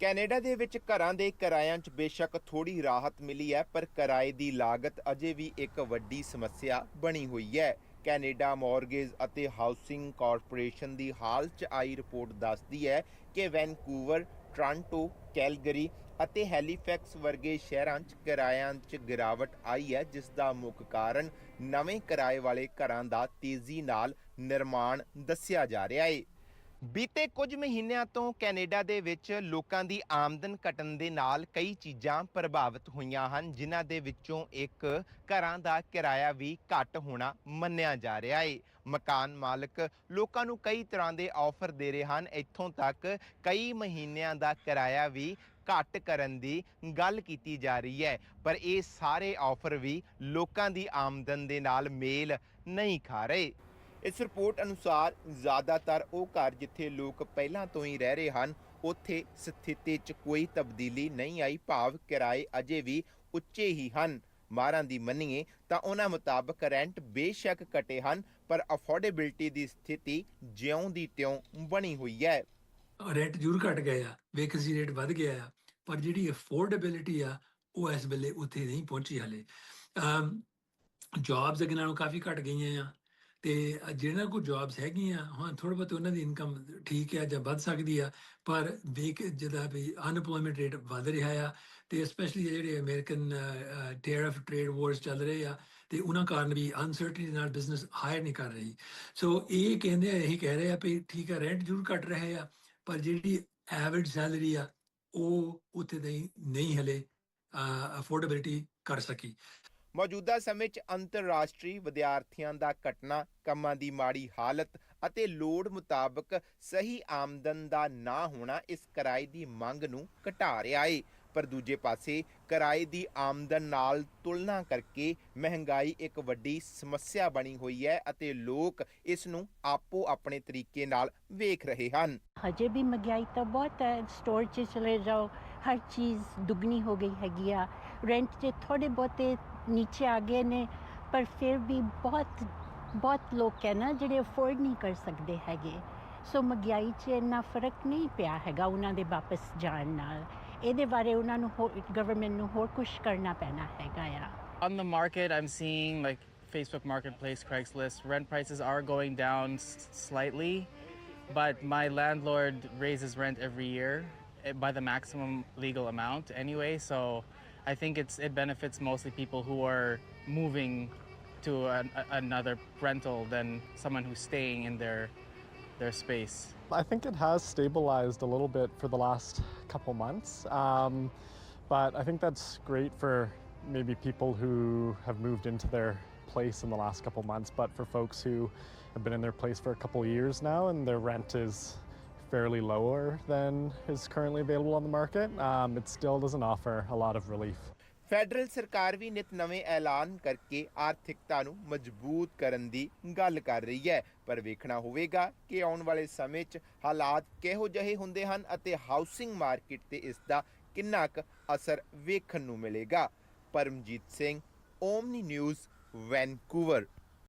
Canada ਦੇ ਵਿੱਚ ਘਰਾਂ ਦੇ ਕਿਰਾਇਆਂ 'ਚ ਬੇਸ਼ੱਕ ਥੋੜੀ ਰਾਹਤ ਮਿਲੀ ਹੈ, ਪਰ ਕਿਰਾਏ ਦੀ ਲਾਗਤ ਅਜੇ ਵੀ ਇੱਕ ਵੱਡੀ ਸਮੱਸਿਆ ਬਣੀ ਹੋਈ ਹੈ। ਕੈਨੇਡਾ ਮਾਰਗੇਜ ਅਤੇ ਹਾਊਸਿੰਗ ਕਾਰਪੋਰੇਸ਼ਨ ਦੀ ਹਾਲ 'ਚ ਆਈ ਰਿਪੋਰਟ ਦੱਸਦੀ ਹੈ ਕਿ ਵੈਨਕੂਵਰ, ਟ੍ਰਾਂਟੋ, ਕੈਲਗਰੀ ਅਤੇ ਹੈਲੀਫੈਕਸ ਵਰਗੇ ਸ਼ਹਿਰਾਂ 'ਚ ਕਿਰਾਇਆਂ 'ਚ ਗਿਰਾਵਟ ਆਈ ਹੈ, ਜਿਸ ਦਾ ਮੁੱਖ ਕਾਰਨ ਨਵੇਂ ਕਿਰਾਏ ਵਾਲੇ ਘਰਾਂ ਦਾ ਤੇਜ਼ੀ ਨਾਲ ਨਿਰਮਾਣ ਦੱਸਿਆ ਜਾ ਰਿਹਾ ਹੈ। ਬੀਤੇ ਕੁਝ ਮਹੀਨਿਆਂ ਤੋਂ ਕੈਨੇਡਾ ਦੇ ਵਿੱਚ ਲੋਕਾਂ ਦੀ ਆਮਦਨ ਘਟਣ ਦੇ ਨਾਲ ਕਈ ਚੀਜ਼ਾਂ ਪ੍ਰਭਾਵਿਤ ਹੋਈਆਂ ਹਨ, ਜਿਨ੍ਹਾਂ ਦੇ ਵਿੱਚੋਂ ਇੱਕ ਘਰਾਂ ਦਾ ਕਿਰਾਇਆ ਵੀ ਘੱਟ ਹੋਣਾ ਮੰਨਿਆ ਜਾ ਰਿਹਾ ਹੈ ਮਕਾਨ ਮਾਲਕ ਲੋਕਾਂ ਨੂੰ ਕਈ ਤਰ੍ਹਾਂ ਦੇ ਆਫਰ ਦੇ ਰਹੇ ਹਨ। ਇੱਥੋਂ ਤੱਕ ਕਈ ਮਹੀਨਿਆਂ ਦਾ ਕਿਰਾਇਆ ਵੀ ਘੱਟ ਕਰਨ ਦੀ ਗੱਲ ਕੀਤੀ ਜਾ ਰਹੀ ਹੈ, ਪਰ ਇਹ ਸਾਰੇ ਆਫਰ ਵੀ ਲੋਕਾਂ ਦੀ ਆਮਦਨ ਦੇ ਨਾਲ ਮੇਲ ਨਹੀਂ ਖਾ ਰਹੇ। ਇਸ ਰਿਪੋਰਟ ਅਨੁਸਾਰ ਜ਼ਿਆਦਾਤਰ ਉਹ ਘਰ ਜਿੱਥੇ ਲੋਕ ਪਹਿਲਾਂ ਤੋਂ ਹੀ ਰਹਿ ਰਹੇ ਹਨ, ਉੱਥੇ ਸਥਿਤੀ 'ਚ ਕੋਈ ਤਬਦੀਲੀ ਨਹੀਂ ਆਈ, ਭਾਵ ਕਿਰਾਏ ਅਜੇ ਵੀ ਉੱਚੇ ਹੀ ਹਨ। ਮਾਰਾਂ ਦੀ ਮੰਨੀਏ ਤਾਂ ਉਹਨਾਂ ਮੁਤਾਬਕ ਰੈਂਟ ਬੇਸ਼ੱਕ ਘਟੇ ਹਨ, ਪਰ ਅਫੋਰਡੇਬਿਲਟੀ ਦੀ ਸਥਿਤੀ ਜਿਉਂ ਦੀ ਤਿਉਂ ਬਣੀ ਹੋਈ ਹੈ। ਰੈਂਟ ਜ਼ਰੂਰ ਘਟ ਗਏ ਆ, ਵੇਕੈਂਸੀ ਰੇਟ ਵੱਧ ਗਿਆ ਆ, ਪਰ ਜਿਹੜੀ ਅਫੋਰਡੇਬਿਲਿਟੀ ਆ, ਉਹ ਇਸ ਵੇਲੇ ਉੱਥੇ ਨਹੀਂ ਪਹੁੰਚੀ ਹਲੇ। ਅਮ, ਜੌਬਸ ਅੱਗੇ ਨਾਲੋਂ ਕਾਫੀ ਘਟ ਗਈਆਂ ਆ ਤੇ ਜਿਹਨਾਂ ਕੋਲ ਜੌਬਸ ਹੈਗੀਆਂ, ਹਾਂ ਥੋੜਾ ਬਹੁਤ ਉਹਨਾਂ ਦੀ ਇਨਕਮ ਠੀਕ ਹੈ ਜਾਂ ਵੱਧ ਸਕਦੀ ਆ, ਪਰ ਵੇਕ ਜਿਹਦਾ ਵੀ ਅਨਪਲੋਇਮੈਂਟ ਰੇਟ ਵੱਧ ਰਿਹਾ ਆ ਤੇ ਸਪੈਸ਼ਲੀ ਜਿਹੜੇ ਅਮਰੀਕਨ ਟੈਰਿਫ ਟ੍ਰੇਡ ਵਾਰਸ ਚੱਲ ਰਹੇ ਆ ਤੇ ਉਹਨਾਂ ਕਾਰਨ ਵੀ ਅਨਸਰਟਨਟੀ ਨਾਲ ਬਿਜ਼ਨਸ ਹਾਇਰ ਨਹੀਂ ਕਰ ਰਹੀ। ਸੋ ਇਹ ਕਹਿੰਦੇ ਆ, ਇਹੀ ਕਹਿ ਰਹੇ ਆ ਵੀ ਠੀਕ ਆ ਰੈਂਟ ਜ਼ਰੂਰ ਘਟ ਰਹੇ ਆ, ਪਰ ਜਿਹੜੀ ਐਵਰੇਜ ਸੈਲਰੀ ਆ, ਉਹ ਉੱਥੇ ਨਹੀਂ ਨਹੀਂ ਹਲੇ ਅਫੋਰਡੇਬਿਲਿਟੀ ਕਰ ਸਕੀ। ਮੌਜੂਦਾ ਸਮੇਂ 'ਚ ਅੰਤਰਰਾਸ਼ਟਰੀ ਵਿਦਿਆਰਥੀਆਂ ਦਾ ਘਟਨਾ, ਕੰਮਾਂ ਦੀ ਮਾੜੀ ਹਾਲਤ ਅਤੇ ਲੋੜ ਮੁਤਾਬਕ ਸਹੀ ਆਮਦਨ ਦਾ ਨਾ ਹੋਣਾ ਇਸ ਕਿਰਾਏ ਦੀ ਮੰਗ ਨੂੰ ਘਟਾ ਰਿਹਾ ਏ। ਪਰ ਦੂਜੇ ਪਾਸੇ ਕਿਰਾਏ ਦੀ ਆਮਦਨ ਨਾਲ ਤੁਲਨਾ ਕਰਕੇ ਮਹਿੰਗਾਈ ਇੱਕ ਵੱਡੀ ਸਮੱਸਿਆ ਬਣੀ ਹੋਈ ਹੈ ਅਤੇ ਲੋਕ ਇਸ ਨੂੰ ਆਪੋ ਆਪਣੇ ਤਰੀਕੇ ਨਾਲ ਵੇਖ ਰਹੇ ਹਨ। ਹਜੇ ਵੀ ਮਹਿੰਗਾਈ ਤਾਂ ਬਹੁਤ ਹੈ ਸਟੋਰ 'ਚ ਚਲੇ ਜਾਓ, ਹਰ ਚੀਜ਼ ਦੁੱਗਣੀ ਹੋ ਗਈ ਹੈਗੀ ਆ। ਰੈਂਟ 'ਤੇ ਥੋੜੇ ਬਹੁਤੇ ਨੀਚੇ ਆ ਗਏ ਨੇ ਪਰ ਫਿਰ ਵੀ ਬਹੁਤ ਬਹੁਤ ਲੋਕ ਹੈ ਨਾ ਜਿਹੜੇ ਅਫੋਰਡ ਨਹੀਂ ਕਰ ਸਕਦੇ ਹੈਗੇ ਸੋ ਮਹਿੰਗਾਈ 'ਚ ਇੰਨਾ ਫ਼ਰਕ ਨਹੀਂ ਪਿਆ ਹੈਗਾ ਉਹਨਾਂ ਦੇ ਵਾਪਸ ਜਾਣ ਨਾਲ ਇਹਦੇ ਬਾਰੇ ਉਹਨਾਂ ਨੂੰ ਗਵਰਨਮੈਂਟ ਨੂੰ ਹੋਰ ਕੁਝ ਕਰਨਾ ਪੈਣਾ ਹੈਗਾ ਆ On the market, I'm seeing like Facebook Marketplace, Craigslist, rent prices are going down s- slightly, but my landlord raises rent every year eh, by the maximum legal amount anyway. So I think it's it benefits mostly people who are moving to an, a- another rental than someone who's staying in their their space. I think it has stabilized a little bit for the last couple months. Um, but I think that's great for maybe people who have moved into their place in the last couple months. But for folks who have been in their place for a couple years now and their rent is fairly lower than is currently available on the market, um, it still doesn't offer a lot of relief. Federal ਸਰਕਾਰ ਵੀ ਨਿਤ ਨਵੇਂ ਐਲਾਨ ਕਰਕੇ ਆਰਥਿਕਤਾ ਨੂੰ ਮਜ਼ਬੂਤ ਕਰਨ ਦੀ ਗੱਲ ਕਰ ਰਹੀ ਹੈ। ਪਰ ਵੇਖਣਾ ਹੋਵੇਗਾ ਕਿ ਆਉਣ ਵਾਲੇ ਸਮੇਂ 'ਚ ਹਾਲਾਤ ਕਿਹੋ ਜਿਹੇ ਹੁੰਦੇ ਹਨ ਅਤੇ ਹਾਊਸਿੰਗ ਮਾਰਕੀਟ ਤੇ ਇਸ ਦਾ ਕਿੰਨਾ ਕੁ ਅਸਰ ਵੇਖਣ ਨੂੰ ਮਿਲੇਗਾ। Paramjit Singh Omni news Vancouver